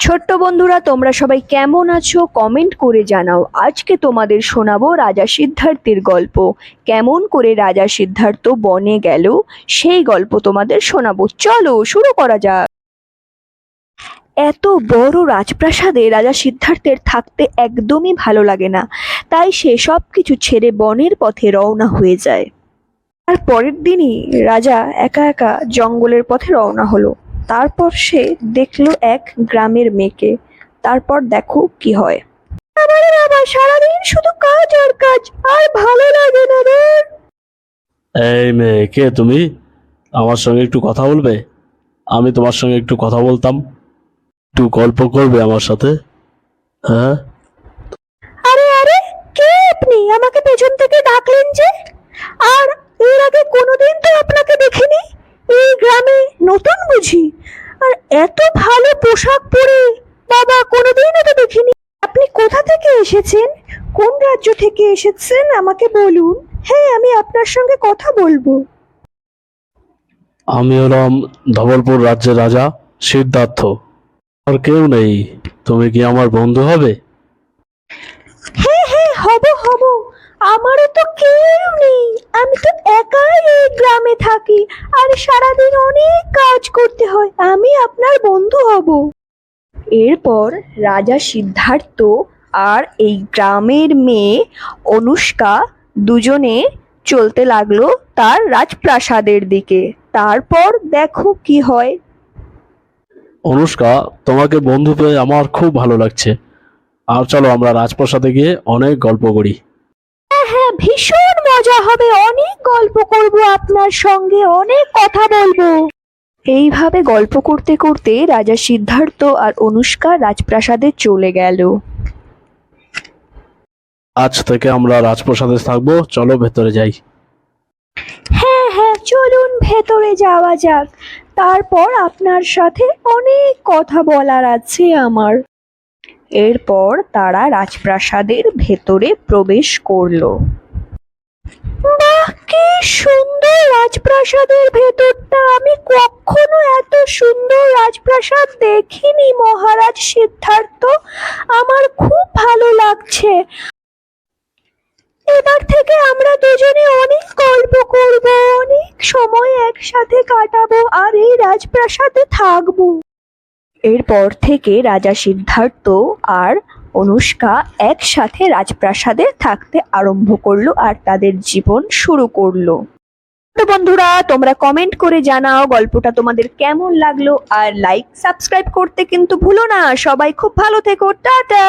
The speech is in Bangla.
ছোট্ট বন্ধুরা, তোমরা সবাই কেমন আছো? কমেন্ট করে জানাও। আজকে তোমাদের শোনাবো রাজা সিদ্ধার্থের গল্প। কেমন করে রাজা সিদ্ধার্থ বনে গেল? সেই গল্প তোমাদের শোনাবো। চলো, শুরু করা যাক। এত বড় রাজপ্রাসাদে রাজা সিদ্ধার্থের থাকতে একদমই ভালো লাগে না। তাই সে সব কিছু ছেড়ে বনের পথে রওনা হয়ে যায়। আর পরের দিনই রাজা একা একা জঙ্গলের পথে রওনা হলো। তারপর সে দেখল এক গ্রামের মেয়েকে। তারপর দেখো কি হয়। আমারে বাবা সারাদিন শুধু কাজ আর কাজ আর ভালো লাগে না রে। এই মেয়ে কে তুমি? আমার সঙ্গে একটু কথা বলবে? আমি তোমার সঙ্গে একটু কথা বলতাম। একটু গল্প করবে আমার সাথে। হ্যাঁ? আরে আরে কে আপনি? আমাকে পেছন থেকে ডাকলেন যে আর এর আগে কোনোদিন তো আপনাকে দেখিনি এই নতুন বুঝি? আর এত ভালো পোশাক পরে বাবা কোনোদিনও তো দেখিনি। আপনি কোথা থেকে এসেছেন? কোন রাজ্য থেকে এসেছেন? আমাকে বলুন। হ্যাঁ আমি আপনার সঙ্গে কথা বলব। আমি হলাম ধবলপুর রাজ্যের রাজা সিদ্ধার্থ। আর কেউ নেই। তুমি কি আমার বন্ধু হবে? হ্যাঁ হব হব, আমারও তো কেউ নেই। আমি তো একাই এই গ্রামে থাকি, আর সারাদিন অনেক কাজ করতে হয়, আমি আপনার বন্ধু হব। এরপর রাজা সিদ্ধার্থ আর এই গ্রামের মেয়ে অনুষ্কা দুজনে চলতে লাগল তার রাজপ্রাসাদের দিকে। তারপর দেখো কি হয়। অনুষ্কা, তোমাকে বন্ধু পেয়ে আমার খুব ভালো লাগছে। আর চলো আমরা রাজপ্রাসাদে গিয়ে অনেক গল্প করি। হ্যাঁ ভীষণ মজা হবে। অনেক গল্প করব আপনার সঙ্গে অনেক কথা বলব। এইভাবে গল্প করতে করতে রাজা সিদ্ধার্থ আর অনুষ্কা রাজপ্রাসাদে চলে গেল। আজ থেকে আমরা রাজপ্রাসাদে থাকব। চলো ভেতরে যাই। হ্যাঁ হ্যাঁ চলুন ভেতরে যাওয়া যাক। তারপর আপনার সাথে অনেক কথা বলার আছে আমার। এরপর তারা রাজপ্রাসাদের ভেতরে প্রবেশ করল। বাহ কি সুন্দর রাজপ্রাসাদের ভেতরটা। আমি কখনো এত সুন্দর রাজপ্রাসাদ দেখিনি মহারাজ সিদ্ধার্থ। আমার খুব ভালো লাগছে। এবার থেকে আমরা দুজনে অনেক গল্প করব, অনেক সময় একসাথে কাটাবো, আর এই রাজপ্রাসাদে থাকব। এরপর থেকে রাজা সিদ্ধার্থ আর অনুষ্কা একসাথে রাজপ্রাসাদে থাকতে আরম্ভ করল আর তাদের জীবন শুরু করল। তো বন্ধুরা, তোমরা কমেন্ট করে জানাও গল্পটা তোমাদের কেমন লাগল। আর লাইক সাবস্ক্রাইব করতে কিন্তু ভুলো না। সবাই খুব ভালো থেকো। টাটা!